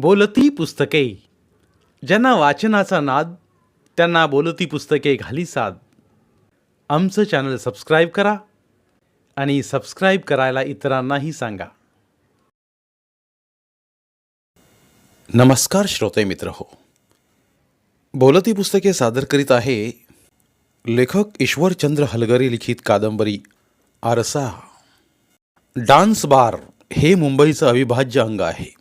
बोलती पुस्तके. ज्यांना वाचनाचा नाद त्यांना बोलती पुस्तके घाली साद. आमचं चॅनल सबस्क्राईब करा आणि सबस्क्राईब करायला इतरांनाही सांगा. नमस्कार श्रोते मित्र हो. बोलती पुस्तके सादर करीत आहे लेखक ईश्वरचंद्र हलगरी लिखित कादंबरी आरसा. डान्स बार हे मुंबईचं अविभाज्य अंग आहे.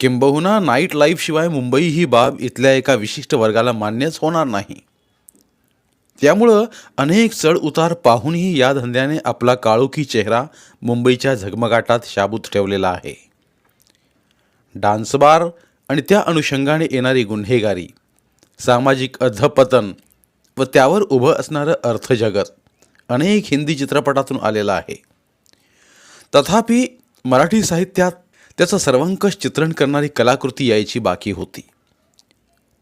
किंबहुना नाईट लाईफशिवाय मुंबई ही बाब इथल्या एका विशिष्ट वर्गाला मान्यच होणार नाही. त्यामुळं अनेक चढ उतार पाहूनही या धंद्याने आपला काळोखी चेहरा मुंबईच्या झगमगाटात शाबूत ठेवलेला आहे. डान्सबार आणि त्या अनुषंगाने येणारी गुन्हेगारी सामाजिक अधपतन व त्यावर उभं असणारं अर्थजगत अनेक हिंदी चित्रपटातून आलेलं आहे. तथापि मराठी साहित्यात त्याचं सर्वांकष चित्रण करणारी कलाकृती यायची बाकी होती.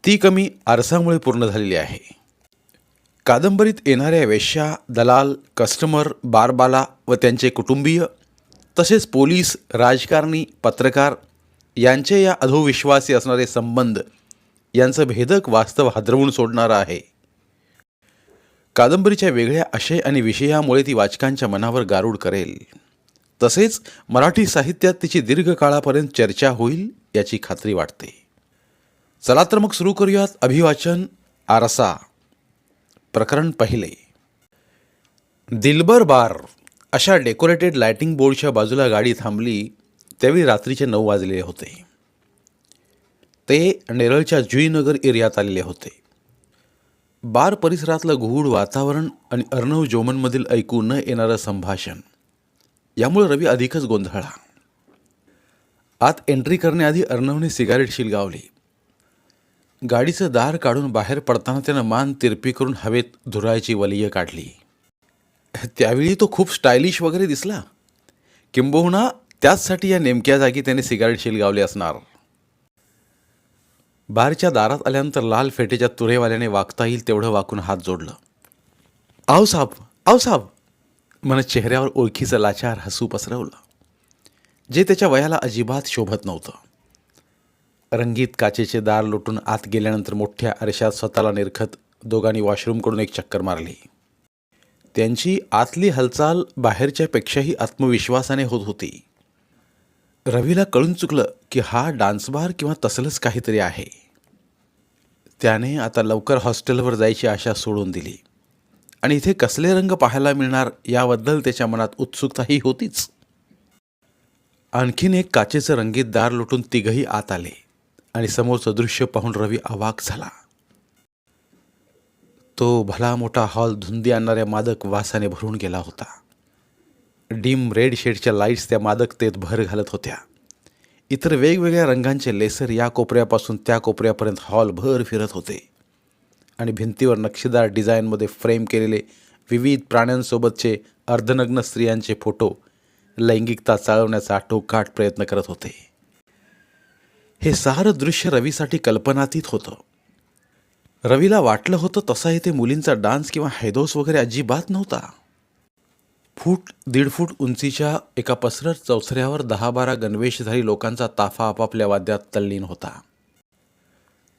ती कमी आरसामुळे पूर्ण झालेली आहे. कादंबरीत येणाऱ्या वेश्या दलाल कस्टमर बारबाला व त्यांचे कुटुंबीय तसेच पोलीस राजकारणी पत्रकार यांचे या अधोविश्वासी असणारे संबंध यांचं भेदक वास्तव हादरवून सोडणारं आहे. कादंबरीच्या वेगळ्या आशय आणि विषयामुळे ती वाचकांच्या मनावर गारूड करेल. तसेच मराठी साहित्यात तिची दीर्घकाळापर्यंत चर्चा होईल याची खात्री वाटते. चला तर मग सुरू करूयात अभिवाचन आरसा. प्रकरण पहिले. दिलबर बार अशा डेकोरेटेड लायटिंग बोर्डच्या बाजूला गाडी थांबली त्यावेळी रात्रीचे नऊ वाजलेले होते. ते नेरळच्या जुईनगर एरियात आलेले होते. बार परिसरातलं गुहूड वातावरण आणि अर्णव जोमनमधील ऐकू न येणारं संभाषण. यामुळे रवी अधिकच गोंधळला. आत एंट्री करण्याआधी अर्णवने सिगारेट शिलगावली. गाडीचं दार काढून बाहेर पडताना त्यानं मान तिरपी करून हवेत धुरायची वलीय काढली. त्यावेळी तो खूप स्टायलिश वगैरे दिसला. किंबहुना त्याचसाठी या नेमक्या जागी त्याने सिगारेट शिलगावली असणार. बारच्या दारात आल्यानंतर लाल फेटेच्या तुरेवाल्याने वागता येईल तेवढं वाकून हात जोडलं. आव साब आव साब मन चेहऱ्यावर ओळखीचं लाचार हसू पसरवलं जे त्याच्या वयाला अजिबात शोभत नव्हतं. रंगीत काचेचे दार लुटून आत गेल्यानंतर मोठ्या आरशात स्वतःला निरखत दोघांनी वॉशरूमकडून एक चक्कर मारली. त्यांची आतली हालचाल बाहेरच्यापेक्षाही आत्मविश्वासाने होत होती. रवीला कळून चुकलं की हा डान्स बार किंवा तसलंच काहीतरी आहे. त्याने आता लवकर हॉस्टेलवर जायची आशा सोडून दिली. आणि इथे कसले रंग पाहायला मिळणार याबद्दल त्याच्या मनात उत्सुकताही होतीच. आणखीन एक काचेचं रंगीत दार लुटून तिघही आत आले आणि समोरचं दृश्य पाहून रवी अवाक झाला. तो भला मोठा हॉल धुंदी आणणाऱ्या मादक वासाने भरून गेला होता. डीम रेड शेडच्या लाईट्स त्या मादकतेत भर घालत होत्या. इतर वेगवेगळ्या रंगांचे लेसर या कोपऱ्यापासून त्या कोपऱ्यापर्यंत हॉल भर फिरत होते. आणि भिंतीवर नक्षीदार डिझाईनमध्ये फ्रेम केलेले विविध प्राण्यांसोबतचे अर्धनग्न स्त्रियांचे फोटो लैंगिकता चालवण्याचा आटोकाट प्रयत्न करत होते. हे सारं दृश्य रवीसाठी कल्पनातीत होतं. रवीला वाटलं होतं तसा इथे मुलींचा डान्स किंवा हैदोस वगैरे अजिबात नव्हता. फूट दीड फूट उंचीच्या एका पसरट चौथऱ्यावर दहा बारा गणवेशधारी लोकांचा ताफा आपापल्या वाद्यात तल्लीन होता.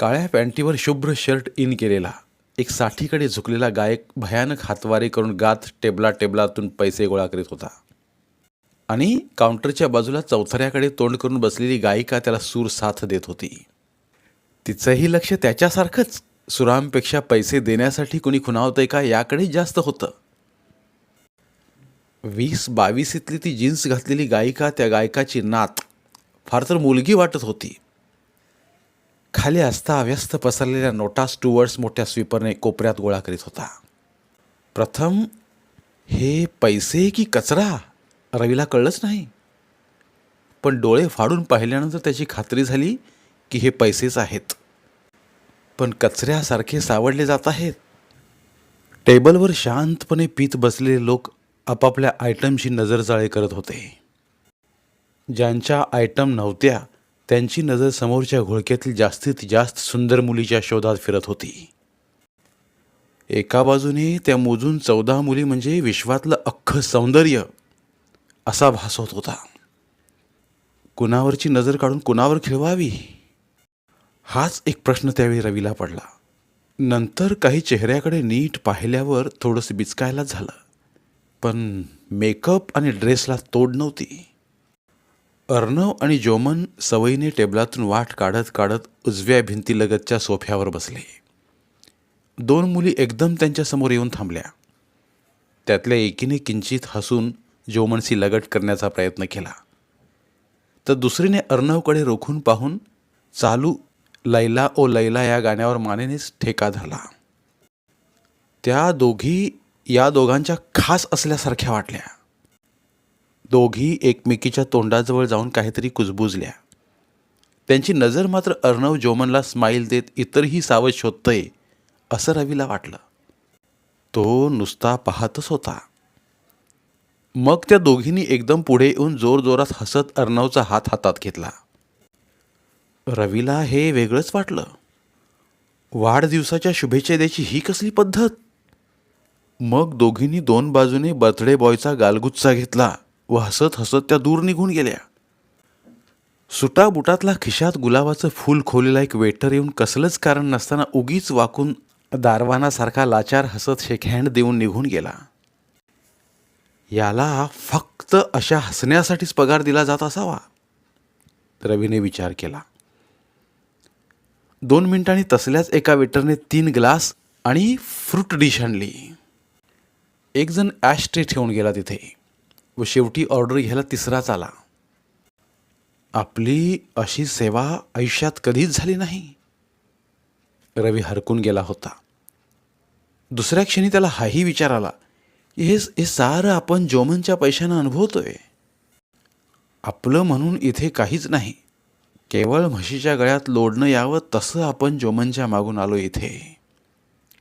काळ्या पॅन्टीवर शुभ्र शर्ट इन केलेला. एक साठीकडे झुकलेला गायक भयानक हातवारे करून गात टेबला टेबलातून पैसे गोळा करीत होता. आणि काउंटरच्या बाजूला चौथऱ्याकडे तोंड करून बसलेली गायिका त्याला सूर साथ देत होती. तिचंही लक्ष त्याच्यासारखंच. सुरांपेक्षा पैसे देण्यासाठी कुणी खुणावतंय का याकडे जास्त होतं. वीस बावीस इथली ती जीन्स घातलेली गायिका त्या गायकाची नात. फार तर मुलगी वाटत होती. खाली असता अव्यस्त पसरलेल्या नोटा स्टुअर्ड्स मोठ्या स्वीपरने कोपऱ्यात गोळा करीत होता. प्रथम हे पैसे की कचरा? रवीला कळलंच नाही. पण डोळे फाडून पाहिल्यानंतर त्याची खात्री झाली की हे पैसेच आहेत. पण कचऱ्यासारखे सावडले जात आहेत. टेबलवर शांतपणे पीत बसलेले लोक आपापल्या आयटमशी नजरजाळे करत होते. ज्यांच्या आयटम नव्हत्या त्यांची नजर समोरच्या घोळक्यातील जास्तीत जास्त सुंदर मुलीच्या शोधात फिरत होती. एका बाजूने त्या मोजून चौदा मुली म्हणजे विश्वातलं अख्खं सौंदर्य असा भास होत होता. कुणावरची नजर काढून कुणावर खिळवावी? हाच एक प्रश्न त्यावेळी रवीला पडला. नंतर काही चेहऱ्याकडे नीट पाहिल्यावर थोडंसं बिचकायला झालं. पण मेकअप आणि ड्रेसला तोड नव्हती. अर्णव आणि जोमन सवयीने टेबलातून वाट काढत काढत उजव्या भिंतीलगतच्या सोफ्यावर बसले. दोन मुली एकदम त्यांच्यासमोर येऊन थांबल्या. त्यातल्या एकीने किंचित हसून जोमनशी लगट करण्याचा प्रयत्न केला. तर दुसरीने अर्णवकडे रोखून पाहून चालू लैला ओ लैला या गाण्यावर मानेनेच ठेका धरला त्या दोघी या दोघांच्या खास असल्यासारख्या वाटल्या. दोघी एकमेकीच्या तोंडाजवळ जाऊन काहीतरी कुजबुजल्या. त्यांची नजर मात्र अर्णव जोमनला स्माईल देत इतरही सावध शोधतय असं रवीला वाटलं. तो नुसता पाहतच होता. मग त्या दोघींनी एकदम पुढे येऊन जोरजोरात हसत अर्णवचा हात हातात घेतला. रवीला हे वेगळंच वाटलं. वाढदिवसाच्या शुभेच्छा द्यायची ही कसली पद्धत? मग दोघींनी दोन बाजूने बर्थडे बॉयचा गालगुच्चा घेतला. व हसत हसत त्या दूर निघून गेल्या. सुटा बुटातला खिशात गुलाबाचं फूल खोलेला एक वेटर येऊन कसलंच कारण नसताना उगीच वाकून दारवानासारखा लाचार हसत शेकहँड देऊन निघून गेला. याला फक्त अशा हसण्यासाठीच पगार दिला जात असावा? रवीने विचार केला. दोन मिनिटांनी तसल्याच एका वेटरने तीन ग्लास आणि फ्रूट डिश आणली. एकजण ॲश ॲशट्रे ठेवून गेला तिथे. व शेवटी ऑर्डर घ्यायला तिसराच आला. आपली अशी सेवा आयुष्यात कधीच झाली नाही. रवी हरकून गेला होता. दुसऱ्या क्षणी त्याला हाही विचार आला की हे हे सारं आपण जोमनच्या पैशानं अनुभवतोय. आपलं म्हणून इथे काहीच नाही. केवळ म्हशीच्या गळ्यात लोडणं यावं तसं आपण जोमनच्या मागून आलो इथे.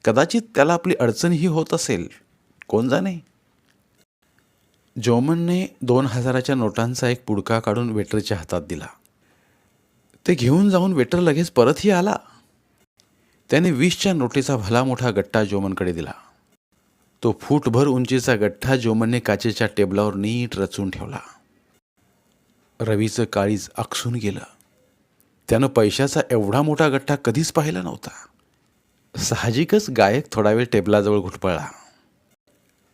कदाचित त्याला आपली अडचणही होत असेल. कोण जाणे? जोमनने दोन हजाराच्या नोटांचा एक पुडका काढून वेटरच्या हातात दिला. ते घेऊन जाऊन वेटर लगेच परतही आला. त्याने वीसच्या नोटीचा भला मोठा गट्टा जोमनकडे दिला. तो फूटभर उंचीचा गठ्ठा जोमनने काचेच्या टेबलावर नीट रचून ठेवला. रवीचं काळीज आकसून गेलं. त्यानं पैशाचा एवढा मोठा गठ्ठा कधीच पाहिला नव्हता. साहजिकच गायक थोडा वेळ टेबलाजवळ घुटपळला.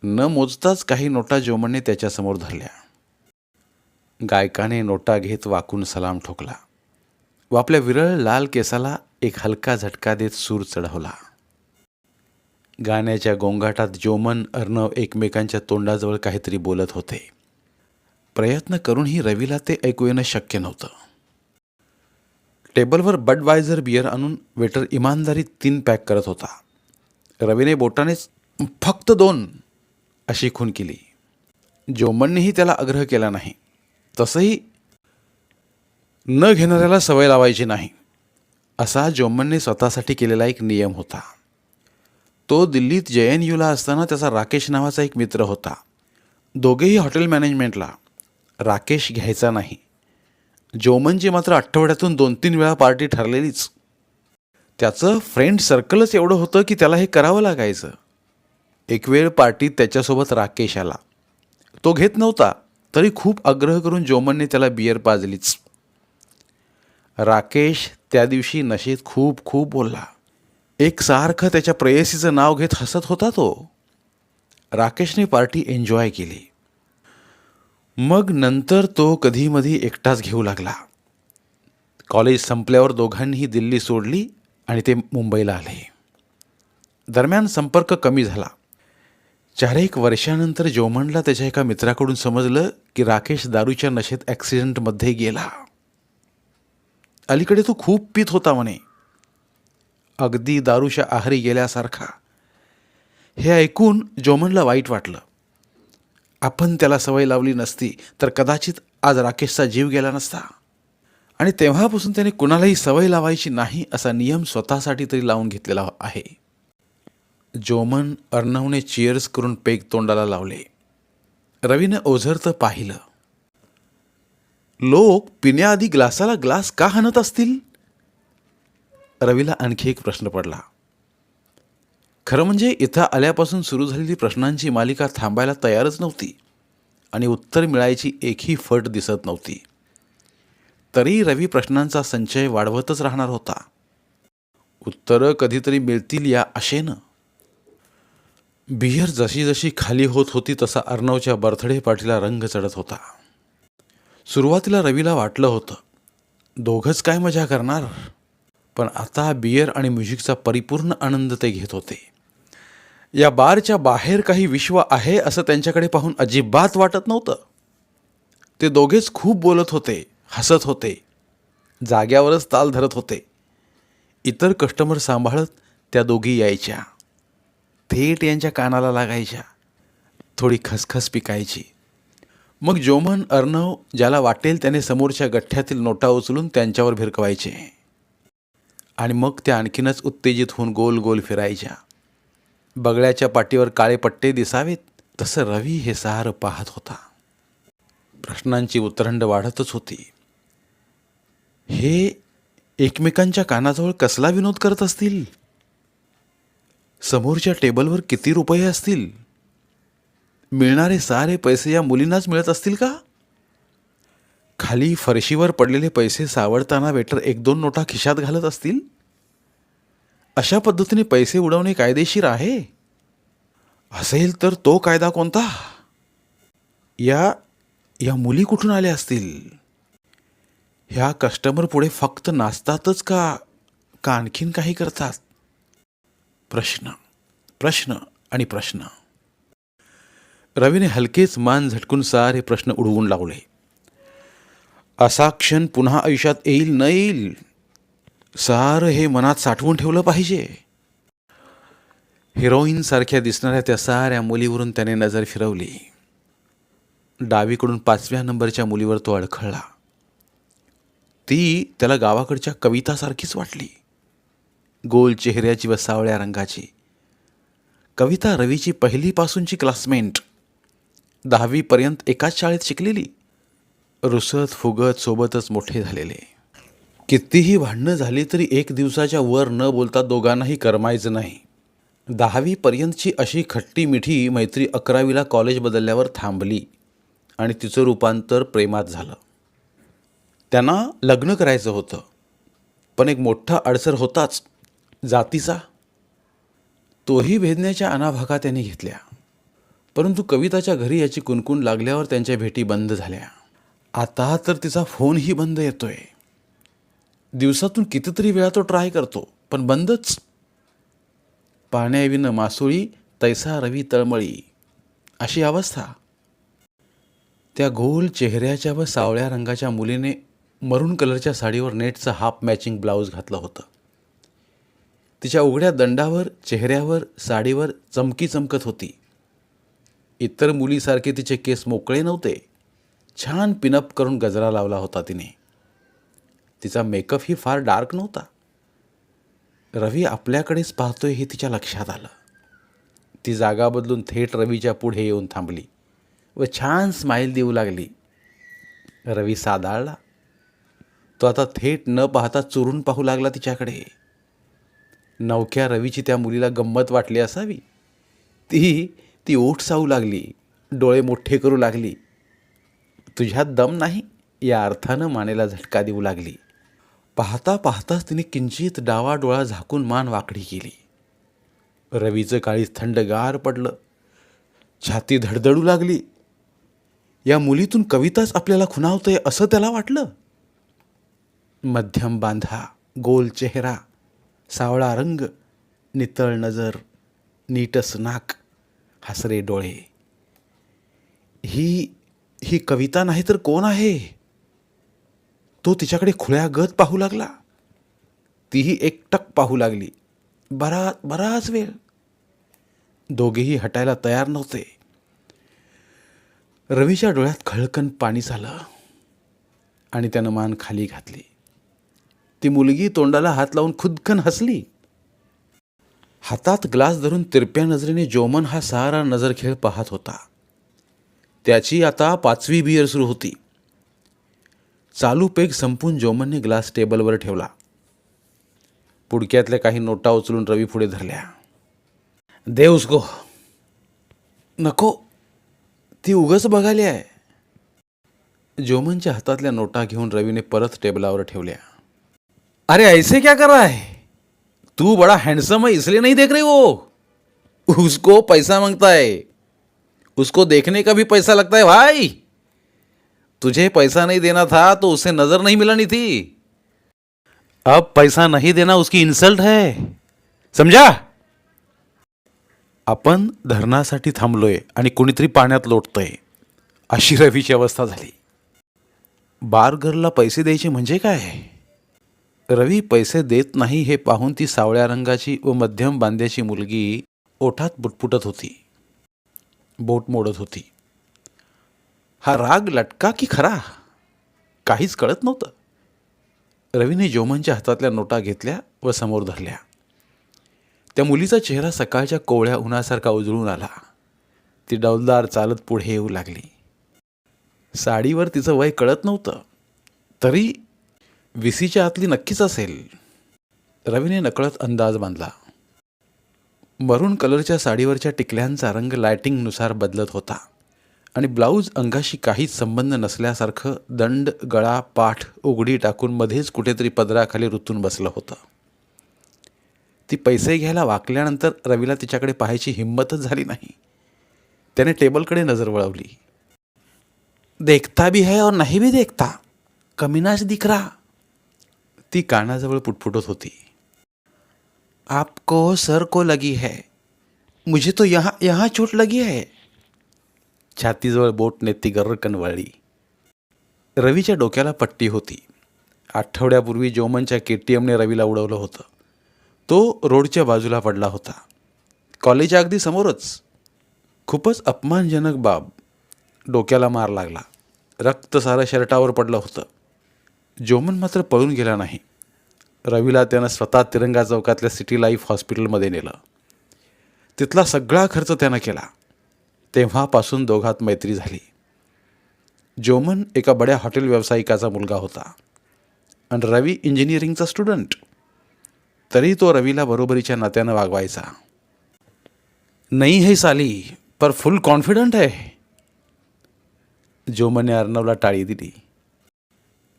न मोजताच काही नोटा जोमनने त्याच्यासमोर धरल्या. गायकाने नोटा घेत वाकून सलाम ठोकला. व आपल्या विरळ लाल केसाला एक हलका झटका देत सूर चढवला. गाण्याच्या गोंगाटात जोमन अर्णव एकमेकांच्या तोंडाजवळ काहीतरी बोलत होते. प्रयत्न करूनही रवीला ते ऐकू येणं शक्य नव्हतं. टेबलवर बडवायझर बियर आणून वेटर इमानदारीत तीन पॅक करत होता. रवीने बोटानेच फक्त दोन अशी खून केली. जोमननेही त्याला आग्रह केला नाही तसंही न घेणाऱ्याला सवय लावायची नाही असा जोमनने स्वतःसाठी केलेला एक नियम होता. तो दिल्लीत जे एन यूला असताना त्याचा राकेश नावाचा एक मित्र होता. दोघेही हॉटेल मॅनेजमेंटला राकेश घ्यायचा नाही. जोमनची मात्र आठवड्यातून दोन तीन वेळा पार्टी ठरलेलीच. त्याचं फ्रेंड सर्कलच एवढं होतं की त्याला हे करावं लागायचं. एक वेळ पार्टीत त्याच्यासोबत राकेश आला. तो घेत नव्हता तरी खूप आग्रह करून जोमनने त्याला बियर पाजलीच राकेश त्या दिवशी नशेत खूप खूप बोलला. एक सारखं त्याच्या प्रेयसीचं नाव घेत हसत होता तो. राकेशने पार्टी एन्जॉय केली. मग नंतर तो कधीमधी एकटाच घेऊ लागला. कॉलेज संपल्यावर दोघांनीही दिल्ली सोडली आणि ते मुंबईला आले. दरम्यान संपर्क कमी झाला. चार एक वर्षानंतर जोमनला त्याच्या एका मित्राकडून समजलं की राकेश दारूच्या नशेत ॲक्सिडेंटमध्ये गेला. अलीकडे तो खूप पित होता म्हणे. अगदी दारूच्या आहारी गेल्यासारखा. हे ऐकून जोमनला वाईट वाटलं. आपण त्याला सवय लावली नसती तर कदाचित आज राकेशचा जीव गेला नसता. आणि तेव्हापासून त्याने कुणालाही सवय लावायची नाही असा नियम स्वतःसाठी तरी लावून घेतलेला आहे. जोमन अर्णवने चिअर्स करून पेग तोंडाला लावले. रवीनं ओझरतं पाहिलं. लोक पिण्याआधी ग्लासाला ग्लास का हाणत असतील? रवीला आणखी एक प्रश्न पडला. खरं म्हणजे इथं आल्यापासून सुरू झालेली प्रश्नांची मालिका थांबायला तयारच नव्हती आणि उत्तर मिळायची एकही फट दिसत नव्हती. तरी रवी प्रश्नांचा संचय वाढवतच राहणार होता. उत्तरं कधीतरी मिळतील या आशेनं. बियर जशी जशी खाली होत होती तसा अर्णवच्या बर्थडे पार्टीला रंग चढत होता. सुरुवातीला रवीला वाटलं होतं दोघंच काय मजा करणार? पण आता बियर आणि म्युझिकचा परिपूर्ण आनंद ते घेत होते. या बारच्या बाहेर काही विश्व आहे असं त्यांच्याकडे पाहून अजिबात वाटत नव्हतं. ते दोघेच खूप बोलत होते हसत होते जाग्यावरच ताल धरत होते. इतर कस्टमर सांभाळत त्या दोघी यायच्या. थेट यांच्या कानाला लागायच्या. थोडी खसखस पिकायची. मग जोमन अर्णव ज्याला वाटेल त्याने समोरच्या गठ्ठ्यातील नोटा उचलून त्यांच्यावर भिरकवायचे. आणि मग त्या आणखीनच उत्तेजित होऊन गोल गोल फिरायच्या. बगळ्याच्या पाठीवर काळे पट्टे दिसावेत तसं रवी हे सारं पाहत होता. प्रश्नांची उतरंड वाढतच होती. हे एकमेकांच्या कानाजवळ कसला विनोद करत असतील? समोरच्या टेबलवर किती रुपये असतील? मिळणारे सारे पैसे या मुलींनाच मिळत असतील का? खाली फरशीवर पडलेले पैसे सावडताना वेटर एक दोन नोटा खिशात घालत असतील? अशा पद्धतीने पैसे उडवणे कायदेशीर आहे? असेल तर तो कायदा कोणता? या या मुली कुठून आल्या असतील? ह्या कस्टमर पुढे फक्त नाचतातच का? का आणखीन काही करतात? प्रश्न प्रश्न आणि प्रश्न. रवीने हलकेच मान झटकून सारे प्रश्न उडवून लावले. असा क्षण पुन्हा आयुष्यात येईल न येईल सारं हे मनात साठवून ठेवलं पाहिजे. हिरोईन सारख्या दिसणाऱ्या त्या साऱ्या मुलीवरून त्याने नजर फिरवली. डावीकडून पाचव्या नंबरच्या मुलीवर तो अडखळला. ती त्याला गावाकडच्या कवितासारखीच वाटली. गोल चेहऱ्याची व सावळ्या रंगाची. कविता रवीची पहिलीपासूनची क्लासमेट. दहावीपर्यंत एकाच शाळेत शिकलेली. रुसत फुगत सोबतच मोठे झालेले. कितीही भांडणं झाली तरी एक दिवसाच्या वर न बोलता दोघांनाही करमायचं नाही. दहावीपर्यंतची अशी खट्टी मिठी मैत्री अकरावीला कॉलेज बदलल्यावर थांबली आणि तिचं रूपांतर प्रेमात झालं. त्यांना लग्न करायचं होतं. पण एक मोठा अडसर होताच. जातीचा? तोही भेदण्याच्या अनाभागा त्यांनी घेतल्या. परंतु कविताच्या घरी याची कुणकुण लागल्यावर त्यांच्या भेटी बंद झाल्या. आता तर तिचा फोनही बंद येतोय. दिवसातून कितीतरी वेळा तो ट्राय करतो पण बंदच. पाण्याविनं मासुळी तैसा रवी तळमळी. अशी अवस्था. त्या गोल चेहऱ्याच्या व सावळ्या रंगाच्या मुलीने मरून कलरच्या साडीवर नेटचं हाफ मॅचिंग ब्लाऊज घातलं होतं. तिच्या उघड्या दंडावर चेहऱ्यावर साडीवर चमकी चमकत होती. इतर मुलीसारखे तिचे केस मोकळे नव्हते. छान पिनअप करून गजरा लावला होता तिने. तिचा मेकअपही फार डार्क नव्हता. रवी आपल्याकडेच पाहतोय हे तिच्या लक्षात आलं. ती जागा बदलून थेट रवीच्या पुढे येऊन थांबली व छान स्माईल देऊ लागली. रवी सादाळला. तो आता थेट न पाहता चुरून पाहू लागला तिच्याकडे. नवख्या रवीची त्या मुलीला गंमत वाटली असावी? ती ती ओठ सावू लागली डोळे मोठे करू लागली. तुझ्यात दम नाही? या अर्थानं मानेला झटका देऊ लागली. पाहता पाहताच तिने किंचित डावा डोळा झाकून मान वाकडी केली. रवीचं काळीच थंडगार पडलं. छाती धडधडू लागली. या मुलीतून कविताच आपल्याला खुणावतंय असं त्याला वाटलं? मध्यम बांधा गोल चेहरा सावळा रंग नितळ नजर नीटस नाक हसरे डोळे. ही ही कविता नाही तर कोण आहे? तो तिच्याकडे खुळ्यागत पाहू लागला. तीही एकटक पाहू लागली. बरा बराच वेळ. दोघेही हटायला तयार नव्हते. रवीच्या डोळ्यात खळकन पाणी झालं आणि त्यानं मान खाली घातली. ती मुलगी तोंडाला हात लावून खुदकन हसली. हातात ग्लास धरून तिरप्या नजरेने जोमन हा सहारा नजरखेळ पाहत होता. त्याची आता पाचवी बियर सुरू होती. चालू पेग संपून जोमनने ग्लास टेबलवर ठेवला. पुडक्यातल्या काही नोटा उचलून रवी पुढे धरल्या. दे उसको नको ती उगच बघाली आहे. जोमनच्या हातातल्या नोटा घेऊन रवीने परत टेबलावर ठेवल्या. अरे ऐसे क्या कर रहा है? तू बड़ा हैंडसम है इसलिए नहीं देख रही वो। उसको पैसा मांगता है। उसको देखने का भी पैसा लगता है भाई। तुझे पैसा नहीं देना था तो उसे नजर नहीं मिलानी थी। अब पैसा नहीं देना उसकी इन्सल्ट है। समझा? आपण धरणासाठी थांबलोय आणि कोणीतरी पाण्यात लोटतंय. अशी रवीची अवस्था झाली. बारगरला पैसे द्यायचे म्हणजे काय? रवी पैसे देत नाही हे पाहून ती सावळ्या रंगाची व मध्यम बांध्याची मुलगी ओठात बुटपुटत होती. बोट मोडत होती. हा राग लटका की खरा? काहीच कळत नव्हतं. रवीने जोमनच्या हातातल्या नोटा घेतल्या व समोर धरल्या. त्या मुलीचा चेहरा सकाळच्या कोवळ्या उन्हासारखा उजळून आला. ती डौलदार चालत पुढे येऊ लागली. साडीवर तिचं वय कळत नव्हतं. तरी विसीच्या आतली नक्कीच असेल. रवीने नकळत अंदाज बांधला. मरून कलरच्या साडीवरच्या टिकल्यांचा रंग लायटिंगनुसार बदलत होता आणि ब्लाऊज अंगाशी काहीच संबंध नसल्यासारखं दंड गळा पाठ उघडी टाकून मध्येच कुठेतरी पदराखाली रुतून बसलं होतं. ती पैसे घ्यायला वाकल्यानंतर रवीला तिच्याकडे पाहायची हिंमतच झाली नाही. त्याने टेबलकडे नजर वळवली. देखता भी है और नाही भी देखता. कमीनाच दिख रहा. ती कानाजवळ पुटपुटत होती. आपको सर को लगी है. मुझे तो यहाँ यहाँ चोट लगी है. छातीजवळ बोटने ती गर्रकन वळली. रवीच्या डोक्याला पट्टी होती. आठवड्यापूर्वी जोमनच्या के टी एमने रवीला उडवलं होतं. तो रोडच्या बाजूला पडला होता. कॉलेजच्या अगदी समोरच. खूपच अपमानजनक बाब. डोक्याला मार लागला. रक्त सारं शर्टावर पडलं होतं. जोमन मात्र पळून गेला नाही. रवीला त्यानं स्वतः तिरंगा चौकातल्या सिटी लाईफ हॉस्पिटलमध्ये नेलं. तिथला सगळा खर्च त्यानं केला. तेव्हापासून दोघात मैत्री झाली. जोमन एका बड्या हॉटेल व्यावसायिकाचा मुलगा होता. आणि रवी इंजिनिअरिंगचा स्टुडंट. तरी तो रवीला बरोबरीच्या नात्यानं वागवायचा. नाही हे साली पर फुल कॉन्फिडंट आहे जोमनने अर्णवला टाळी दिली.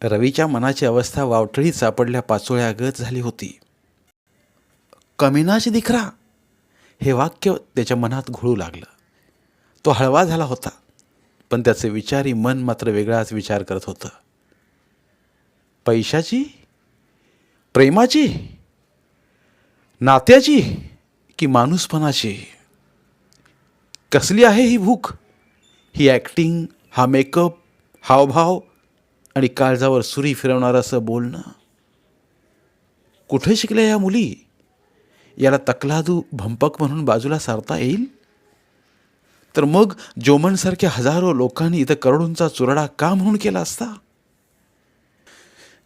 रवीच्या मनाची अवस्था वावटळीत सापडल्या पाचोळ्यागत झाली होती. कमीनाच दिखरा हे वाक्य त्याच्या मनात घोळू लागलं. तो हळवा झाला होता पण त्याचे विचारी मन मात्र वेगळाच विचार करत होतं. पैशाची? प्रेमाची? नात्याची? की माणूसपणाची? कसली आहे ही भूक? ही ॲक्टिंग हा मेकअप हावभाव आणि काळजावर सुरी फिरवणारं असं बोलणं? कुठे शिकल्या या मुली? याला तकलादू भंपक म्हणून बाजूला सारता येईल? तर मग जोमनसारख्या हजारो लोकांनी इथं करोडोंचा चुरडा का म्हणून केला असता?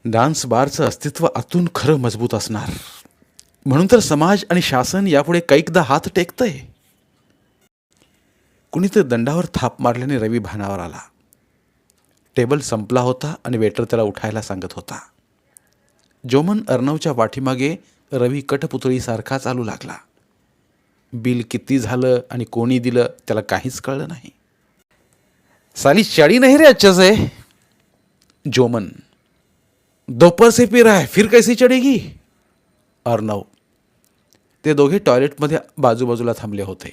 डान्स बारचं अस्तित्व आतून खरं मजबूत असणार. म्हणून तर समाज आणि शासन यापुढे कैकदा हात टेकतंय. कुणीतरी दंडावर थाप मारल्याने रवी भानावर आला. टेबल संपला होता आणि वेटर त्याला उठायला सांगत होता. जोमन अर्णवच्या पाठीमागे रवी कठपुतळीसारखा चालू लागला. बिल किती झालं आणि कोणी दिलं त्याला काहीच कळलं नाही. साली चढ़ी नाही रे अच्छे से जोमन दोपहर से पी रहा है फिर कैसी चढ़ेगी? अर्णव ते दोघे टॉयलेटमध्ये बाजूबाजूला थांबले होते.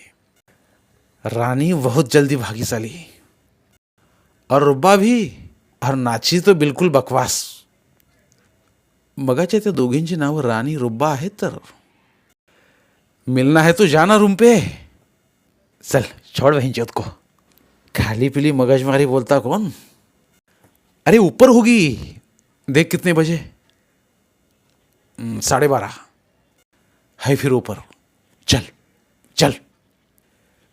राणी बहुत जल्दी भागी साली. और रुब्बा भी और नाची तो बिलकुल बकवास। मगाच्या त्या दोघींची नावं राणी रुब्बा आहेत तर मिलना है तो जाना रूम पे। चल छोड़ वहीं को। खाली पीली मगजमारी बोलता कौन? अरे ऊपर होगी। देख कितने बजे। हम्म, साढ़े बारह। है फिर ऊपर। चल चल।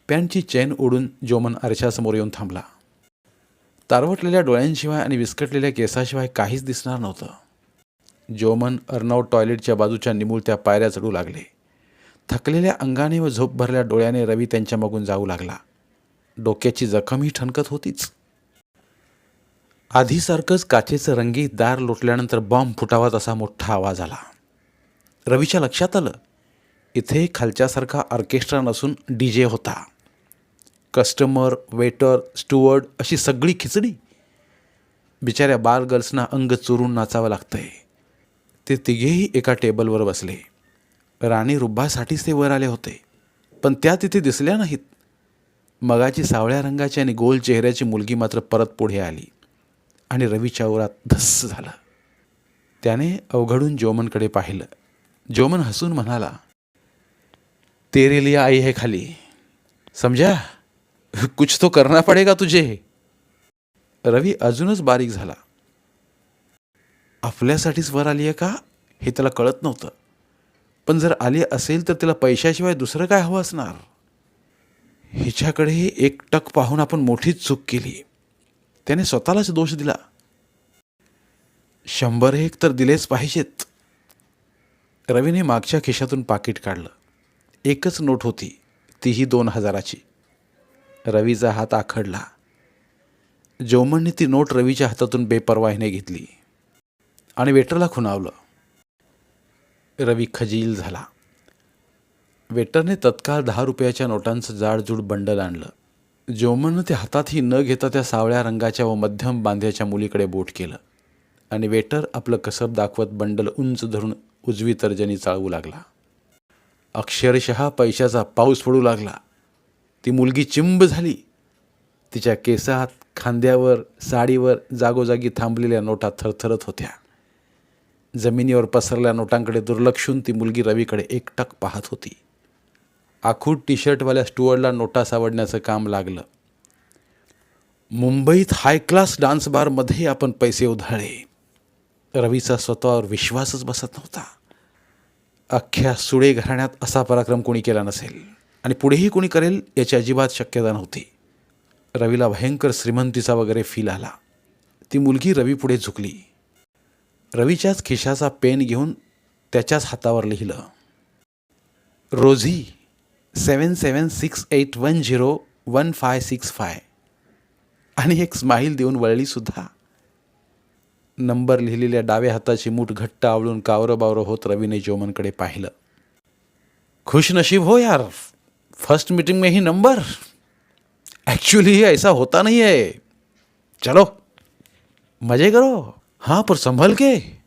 पॅन्टची चैन ओढून जोमन आरशासमोर येऊन थांबला। तारवटलेल्या डोळ्यांशिवाय आणि विस्कटलेल्या केसाशिवाय काहीच दिसणार नव्हतं. जोमन अर्नव टॉयलेटच्या बाजूच्या निमुळत्या पायऱ्या चढू लागले. थकलेल्या अंगाने व झोप भरल्या डोळ्याने रवी त्यांच्या मागून जाऊ लागला. डोक्याची जखमही ठणकत होतीच. आधीसारखंच काचेचं रंगीत दार लोटल्यानंतर बॉम्ब फुटावा तसा मोठा आवाज आला. रवीच्या लक्षात आलं इथे खालच्यासारखा ऑर्केस्ट्रा नसून डी जे होता. कस्टमर वेटर स्टुअर्ड अशी सगळी खिचडी बिचाऱ्या बार गर्ल्सना अंग चोरून नाचावं लागतंय. ते तिघेही एका टेबलवर बसले. राणी रुब्बासाठीच ते वर आले होते पण त्या तिथे दिसल्या नाहीत. मगाची सावळ्या रंगाची आणि गोल चेहऱ्याची मुलगी मात्र परत पुढे आली आणि रवीच्या उरात धस्स झाला. त्याने अवघडून जोमनकडे पाहिलं. जोमन हसून म्हणाला तेरेलिया आई है खाली. समजा कुछ तो करना पडेगा तुझे. रवी अजूनच बारीक झाला. आपल्यासाठीच वर आली आहे का? हे त्याला कळत नव्हतं. पण जर आली असेल तर तिला पैशाशिवाय दुसरं काय हवं असणार? हिच्याकडे एक टक पाहून आपण मोठीच चूक केली. त्याने स्वतःलाच दोष दिला. शंभर एक तर दिलेच पाहिजेत. रवीने मागच्या खिशातून पाकिट काढलं. एकच नोट होती तीही दोन हजाराची. रवीचा हात आखडला. जोमनने ती नोट रवीच्या हातातून बेपरवाहीने घेतली आणि वेटरला खुणावलं. रवी खजील झाला. वेटरने तत्काळ दहा रुपयाच्या नोटांचं जाडजूड बंडल आणलं. जोमननं ते हातातही न घेता त्या सावळ्या रंगाच्या व मध्यम बांध्याच्या मुलीकडे बोट केलं आणि वेटर आपलं कसब दाखवत बंडल उंच धरून उजवी तर्जनी चाळवू लागला. अक्षरशः पैशाचा पाऊस पडू लागला. ती मुलगी चिंब झाली. तिच्या केसात खांद्यावर साडीवर जागोजागी थांबलेल्या नोटा थरथरत होत्या. जमिनीवर पसरल्या नोटांकडे दुर्लक्षून ती मुलगी रवीकडे एकटक पाहत होती. आखूड टी शर्टवाल्या स्टुअर्डला नोटा सावडण्याचं काम लागलं. मुंबईत हाय क्लास डान्स बारमध्ये आपण पैसे उधळले. रवीचा स्वतःवर विश्वासच बसत नव्हता. अख्ख्या सुडे घराण्यात असा पराक्रम कोणी केला नसेल. आणि पुढेही कोणी करेल याची अजिबात शक्यता नव्हती. रवीला भयंकर श्रीमंतीचा वगैरे फील आला. ती मुलगी रवी पुढे झुकली. रवीच्याच खिशाचा पेन घेऊन त्याच्याच हातावर लिहिलं. Rosie seven seven six eight one zero one five six five आणि एक स्माईल देऊन वळलीसुद्धा नंबर लिहिलेल्या डाव्या हाताची मूठ घट्ट आवळून कावरं बावरं होत रवीने जोमनकडे पाहिलं. खुश नशीब हो यार. फर्स्ट मीटिंग में ही नंबर। एक्चुअली ऐसा होता नहीं है। चलो मजे करो। हाँ पर संभल के।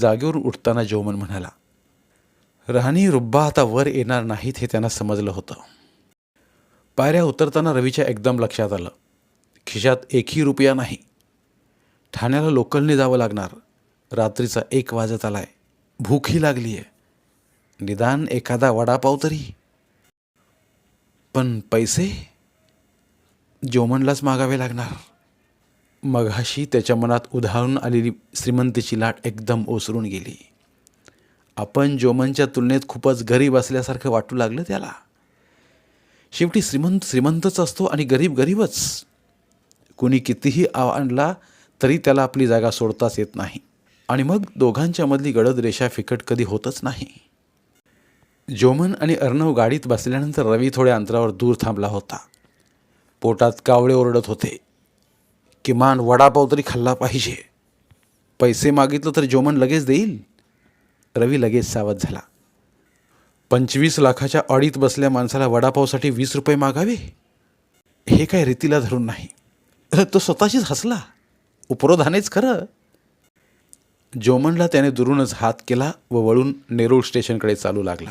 जागेवर उठताना जोमन म्हणाला राणी रुब्बा आता वर येणार नाहीत हे त्यांना समजलं होतं. पायऱ्या उतरताना रवीच्या एकदम लक्षात आलं. खिशात एकही रुपया नाही. ठाण्याला लोकलने जावं लागणार. रात्रीचा एक वाजत आलाय. भूकही लागली आहे निदान एखादा वडापाव तरी. पण पैसे जोमनलाच मागावे लागणार. मघाशी त्याच्या मनात उधाळून आलेली श्रीमंतीची लाट एकदम ओसरून गेली. आपण जोमनच्या तुलनेत खूपच गरीब असल्यासारखं वाटू लागलं त्याला. शेवटी श्रीमंत श्रीमंतच असतो आणि गरीब गरीबच. कुणी कितीही आव आणला तरी त्याला आपली जागा सोडताच येत नाही. आणि मग दोघांच्यामधली गडद रेषा फिकट कधी होतच नाही. जोमन आणि अर्णव गाडीत बसल्यानंतर रवी थोड्या अंतरावर दूर थांबला होता. पोटात कावळे ओरडत होते. किमान वडापाव तरी खाल्ला पाहिजे. पैसे मागितलं तर जोमन लगेच देईल? रवी लगेच सावध झाला. पंचवीस लाखाच्या ऑडीत बसल्या माणसाला वडापावसाठी वीस रुपये मागावे? हे काय रीतीला धरून नाही. तो स्वतःशीच हसला. उपरोधानेच खरं. जोमनला त्याने दुरूनच हात केला व वळून नेरूळ स्टेशनकडे चालू लागला.